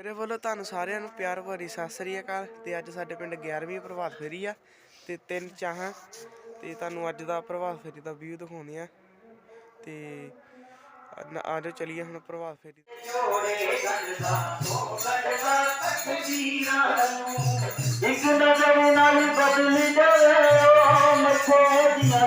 ਮੇਰੇ ਵੱਲੋਂ ਤੁਹਾਨੂੰ ਸਾਰਿਆਂ ਨੂੰ ਪਿਆਰ ਭਰੀ ਸਤਿ ਸ੍ਰੀ ਅਕਾਲ ਤੇ ਅੱਜ ਸਾਡੇ ਪਿੰਡ 11ਵੀਂ ਪ੍ਰਭਾਤ ਫੇਰੀ ਆ ਤੇ ਤਿੰਨ ਚਾਹਾਂ ਤੇ ਤੁਹਾਨੂੰ ਅੱਜ ਦਾ ਪ੍ਰਭਾਤ ਫੇਰੀ ਦਾ ਵਿਊ ਦਿਖਾਉਂਦੇ ਆ ਤੇ ਆ- ਜਾਓ ਚਲੀਏ ਹੁਣ ਪ੍ਰਭਾਤ ਫੇਰੀ ਇੱਕ ਨਜ਼ਰ ਨਾਲ ਬਦਲ ਜਾਵੇ ਮੱਥੇ ਦੀਆਂ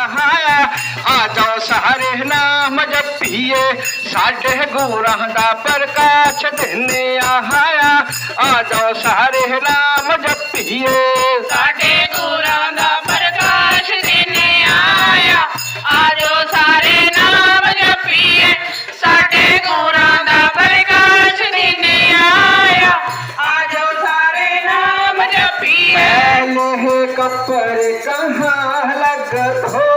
ਆਇਆ ਆ ਜਾਓ ਸਾਰੇ ਨਾਮ ਜਪੀਏ ਸਾਡੇ ਗੁਰਾਂ ਦਾ ਪ੍ਰਕਾਸ਼ ਦਿਨੇ ਆਇਆ ਆ ਜਾਓ ਸਾਰੇ ਨਾਮ ਜਪੀਏ ਸਾਡੇ ਗੁਰਾਂ ਦਾ ਪ੍ਰਕਾਸ਼ ਦਿਨੇ ਆਇਆ ਆ ਜਾਓ ਸਾਰੇ ਨਾਮ ਜਪੀਏ ਸਾਡੇ ਗੁਰਾਂ ਦਾ ਪ੍ਰਕਾਸ਼ ਦਿਨੇ ਆਇਆ ਆ ਜਾਓ ਸਾਰੇ ਨਾਮ ਜਪੀਏ ਪਹਿਲੇ ਕਪਰ ਕਹਾਂ ਲਗਤ ਹੋ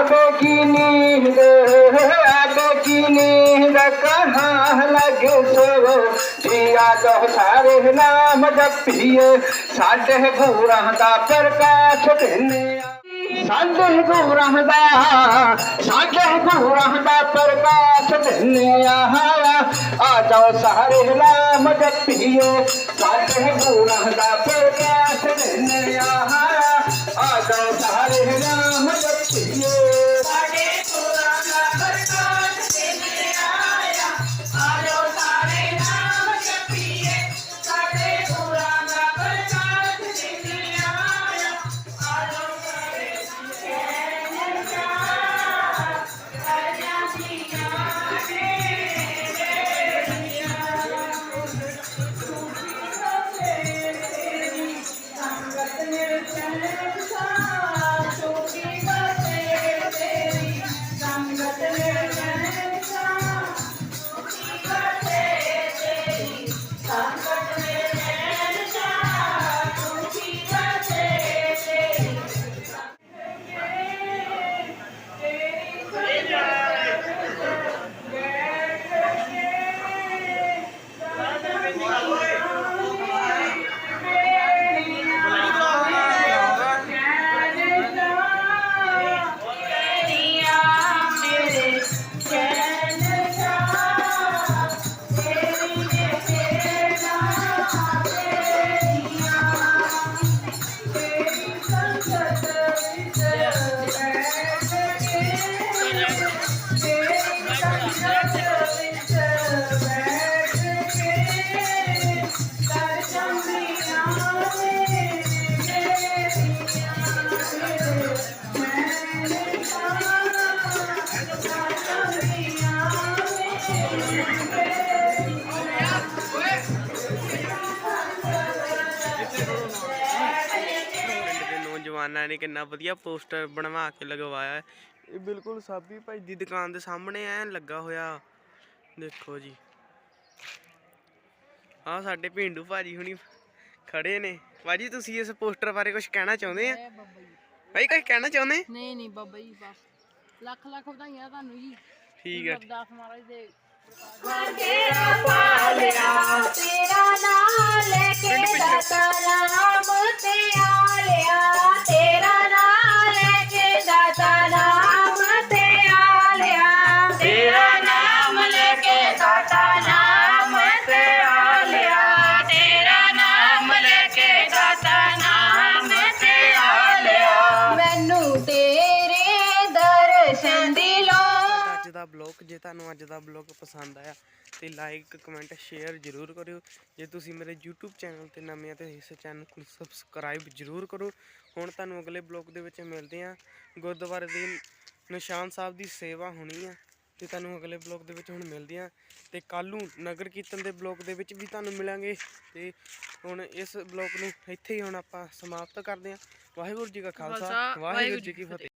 आगे की नींद आगे की नींद कहाँ लगे सो जिया तो सारे नाम जपिए साढ़े गुरां दा प्रकाश दिने ਸਾਡੇ ਗੁਰਾਂ ਦਾ ਸਾਡੇ ਗੁਰਾਂ ਦਾ ਪ੍ਰਕਾਸ਼ ਦਿਨੇ ਆਇਆ ਆ ਜਾਓ ਸਾਰੇ ਨਾਮ ਜਪੀਏ ਸਾਡੇ ਗੁਰਾਂ ਦਾ ਪ੍ਰਕਾਸ਼ ਦਿਨੇ ਆਇਆ ਨੌਜਵਾਨਾਂ ਨੇ ਕਿੰਨਾ ਵਧੀਆ ਪੋਸਟਰ ਬਣਵਾ ਕੇ ਲਗਵਾਇਆ ਹੈ। ਇਹ ਬਿਲਕੁਲ ਸਾਬੀ ਭਾਈ ਦੀ ਦੁਕਾਨ ਦੇ ਸਾਹਮਣੇ ਐਨ ਲੱਗਾ ਹੋਇਆ। ਦੇਖੋ ਜੀ। ਆ ਸਾਡੇ ਪਿੰਡੂ ਭਾਜੀ ਹੁਣੀ ਖੜੇ ਨੇ। ਭਾਜੀ ਤੁਸੀਂ ਇਸ ਪੋਸਟਰ ਬਾਰੇ ਕੁਝ ਕਹਿਣਾ ਚਾਹੁੰਦੇ ਆ? ਭਾਈ ਕੁਝ ਕਹਿਣਾ ਚਾਹੁੰਦੇ? ਨਹੀਂ ਨਹੀਂ ਬਾਬਾ ਜੀ ਬਸ। ਲੱਖ ਲੱਖ ਵਧਾਈਆਂ ਤੁਹਾਨੂੰ ਜੀ। ਠੀਕ ਹੈ। ਗੁਰਦਾਸ ਮਹਾਰਾਜ ਦੇ Cualquiera ਬਲੌਗ ਜੇ ਤੁਹਾਨੂੰ ਅੱਜ ਦਾ ਬਲੌਗ ਪਸੰਦ ਆਇਆ ਤੇ ਲਾਈਕ ਕਮੈਂਟ ਸ਼ੇਅਰ ਜ਼ਰੂਰ ਕਰਿਓ। ਜੇ ਤੁਸੀਂ ਮੇਰੇ YouTube ਚੈਨਲ ਤੇ ਨਵੇਂ ਆ ਤੇ ਇਸ ਚੈਨਲ ਨੂੰ ਸਬਸਕ੍ਰਾਈਬ ਜ਼ਰੂਰ ਕਰੋ। ਹੁਣ ਤੁਹਾਨੂੰ ਅਗਲੇ ਬਲੌਗ ਦੇ ਵਿੱਚ ਮਿਲਦੇ ਆ। ਗੁਰਦੁਆਰੇ ਦੇ ਨਿਸ਼ਾਨ ਸਾਹਿਬ ਦੀ ਸੇਵਾ ਹੋਣੀ ਆ ਤੇ ਤੁਹਾਨੂੰ ਅਗਲੇ ਬਲੌਗ ਦੇ ਵਿੱਚ ਹੁਣ ਮਿਲਦੇ ਆ। ਤੇ ਕੱਲ ਨੂੰ ਨਗਰ ਕੀਰਤਨ ਦੇ ਬਲੌਗ ਦੇ ਵਿੱਚ ਵੀ ਤੁਹਾਨੂੰ ਮਿਲਾਂਗੇ। ਤੇ ਹੁਣ ਇਸ ਬਲੌਗ ਨੂੰ ਇੱਥੇ ਹੀ ਹੁਣ ਆਪਾਂ ਸਮਾਪਤ ਕਰਦੇ ਆ। ਵਾਹਿਗੁਰੂ ਜੀ ਕਾ ਖਾਲਸਾ ਖਾਲਸਾ, ਵਾਹਿਗੁਰੂ ਜੀ ਕੀ ਫਤਿਹ।